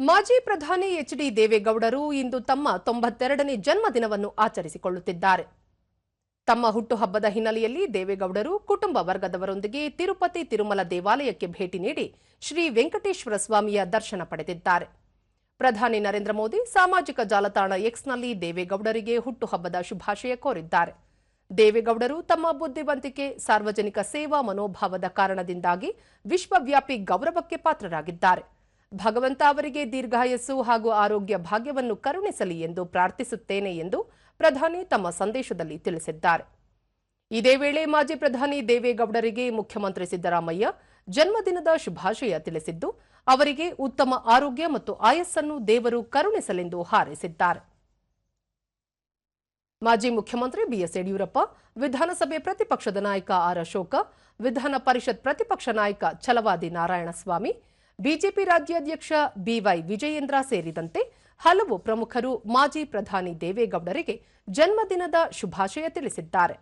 ಮಾಜಿ ಪ್ರಧಾನಿ H D ದೇವೇಗೌಡರು ಇಂದು ತಮ್ಮ ತೊಂಬತ್ತೆರಡನೇ ಜನ್ಮದಿನವನ್ನು ಆಚರಿಸಿಕೊಳ್ಳುತ್ತಿದ್ದಾರೆ. ತಮ್ಮ ಹುಟ್ಟುಹಬ್ಬದ ಹಿನ್ನೆಲೆಯಲ್ಲಿ ದೇವೇಗೌಡರು ಕುಟುಂಬ ವರ್ಗದವರೊಂದಿಗೆ ತಿರುಪತಿ ತಿರುಮಲ ದೇವಾಲಯಕ್ಕೆ ಭೇಟಿ ನೀಡಿ ಶ್ರೀ ವೆಂಕಟೇಶ್ವರ ಸ್ವಾಮಿಯ ದರ್ಶನ ಪಡೆದಿದ್ದಾರೆ. ಪ್ರಧಾನಿ ನರೇಂದ್ರ ಮೋದಿ ಸಾಮಾಜಿಕ ಜಾಲತಾಣ ಎಕ್ಸ್ನಲ್ಲಿ ದೇವೇಗೌಡರಿಗೆ ಹುಟ್ಟುಹಬ್ಬದ ಶುಭಾಶಯ ಕೋರಿದ್ದಾರೆ. ದೇವೇಗೌಡರು ತಮ್ಮ ಬುದ್ಧಿವಂತಿಕೆ, ಸಾರ್ವಜನಿಕ ಸೇವಾ ಮನೋಭಾವದ ಕಾರಣದಿಂದಾಗಿ ವಿಶ್ವವ್ಯಾಪಿ ಗೌರವಕ್ಕೆ ಪಾತ್ರರಾಗಿದ್ದಾರೆ. ಭಗವಂತ ಅವರಿಗೆ ದೀರ್ಘಾಯಸ್ಸು ಹಾಗೂ ಆರೋಗ್ಯ ಭಾಗ್ಯವನ್ನು ಕರುಣಿಸಲಿ ಎಂದು ಪ್ರಾರ್ಥಿಸುತ್ತೇನೆ ಎಂದು ಪ್ರಧಾನಿ ತಮ್ಮ ಸಂದೇಶದಲ್ಲಿ ತಿಳಿಸಿದ್ದಾರೆ. ಇದೇ ವೇಳೆ ಮಾಜಿ ಪ್ರಧಾನಿ ದೇವೇಗೌಡರಿಗೆ ಮುಖ್ಯಮಂತ್ರಿ ಸಿದ್ದರಾಮಯ್ಯ ಜನ್ಮದಿನದ ಶುಭಾಶಯ ತಿಳಿಸಿದ್ದು, ಅವರಿಗೆ ಉತ್ತಮ ಆರೋಗ್ಯ ಮತ್ತು ಆಯಸ್ಸನ್ನು ದೇವರು ಕರುಣಿಸಲೆಂದು ಹಾರೈಸಿದ್ದಾರೆ. ಮಾಜಿ ಮುಖ್ಯಮಂತ್ರಿ ಬಿಎಸ್ ಯಡಿಯೂರಪ್ಪ, ವಿಧಾನಸಭೆ ಪ್ರತಿಪಕ್ಷದ ನಾಯಕ ಆರ್ ಅಶೋಕ, ವಿಧಾನ ಪರಿಷತ್ ಪ್ರತಿಪಕ್ಷ ನಾಯಕ ಛಲವಾದಿ ನಾರಾಯಣಸ್ವಾಮಿ ಬಿಜೆಪಿ ರಾಜ್ಯಾಧ್ಯಕ್ಷ ಬಿವೈ ವಿಜಯೇಂದ್ರ ಸೇರಿದಂತೆ ಹಲವು ಪ್ರಮುಖರು ಮಾಜಿ ಪ್ರಧಾನಿ ದೇವೇಗೌಡರಿಗೆ ಜನ್ಮದಿನದ ಶುಭಾಶಯ ತಿಳಿಸಿದ್ದಾರೆ.